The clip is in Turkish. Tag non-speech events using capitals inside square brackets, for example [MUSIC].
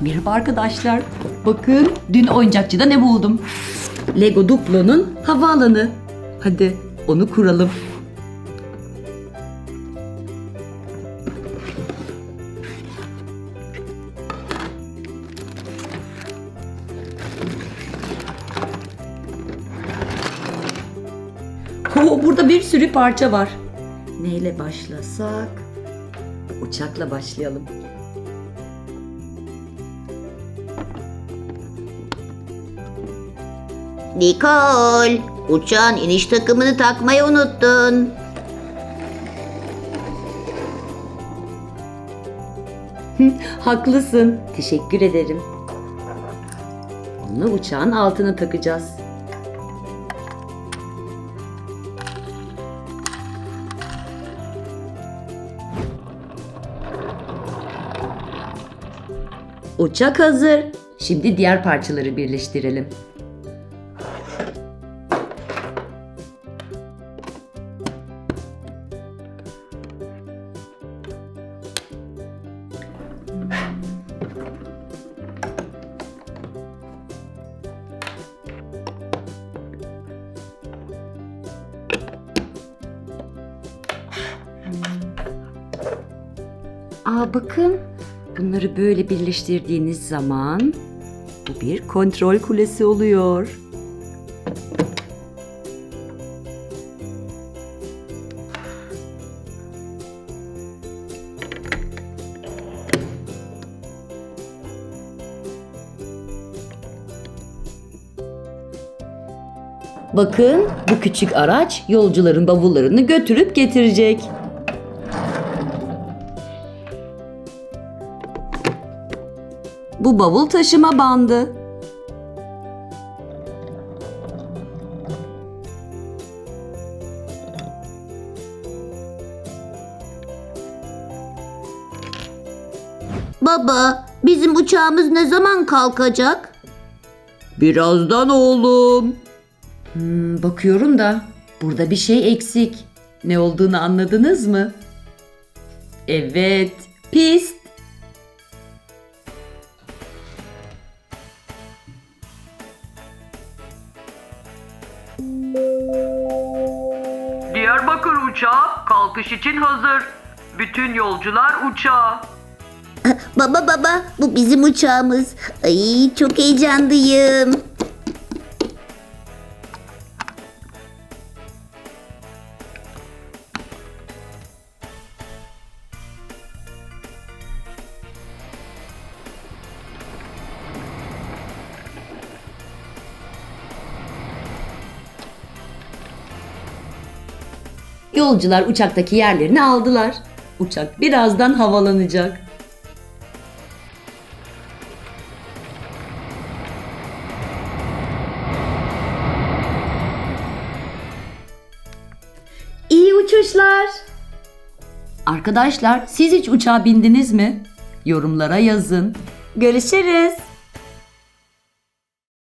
Merhaba arkadaşlar. Bakın dün oyuncakçıda ne buldum. Lego Duplo'nun havaalanı. Hadi onu kuralım. Oo, burada bir sürü parça var. Neyle başlasak? Uçakla başlayalım. Nicole, uçağın iniş takımını takmayı unuttun. [LAUGHS] Haklısın. Teşekkür ederim. Onu uçağın altına takacağız. Uçak hazır. Şimdi diğer parçaları birleştirelim. Aa bakın. Bunları böyle birleştirdiğiniz zaman bu bir kontrol kulesi oluyor. Bakın bu küçük araç yolcuların bavullarını götürüp getirecek. Bu bavul taşıma bandı. Baba, bizim uçağımız ne zaman kalkacak? Birazdan oğlum. Hmm, bakıyorum da burada bir şey eksik. Ne olduğunu anladınız mı? Evet, pist. Diyarbakır uçağı kalkış için hazır. Bütün yolcular uçağa. Baba baba, bu bizim uçağımız. Ay çok heyecanlıyım. Yolcular uçaktaki yerlerini aldılar. Uçak birazdan havalanacak. İyi uçuşlar. Arkadaşlar siz hiç uçağa bindiniz mi? Yorumlara yazın. Görüşürüz.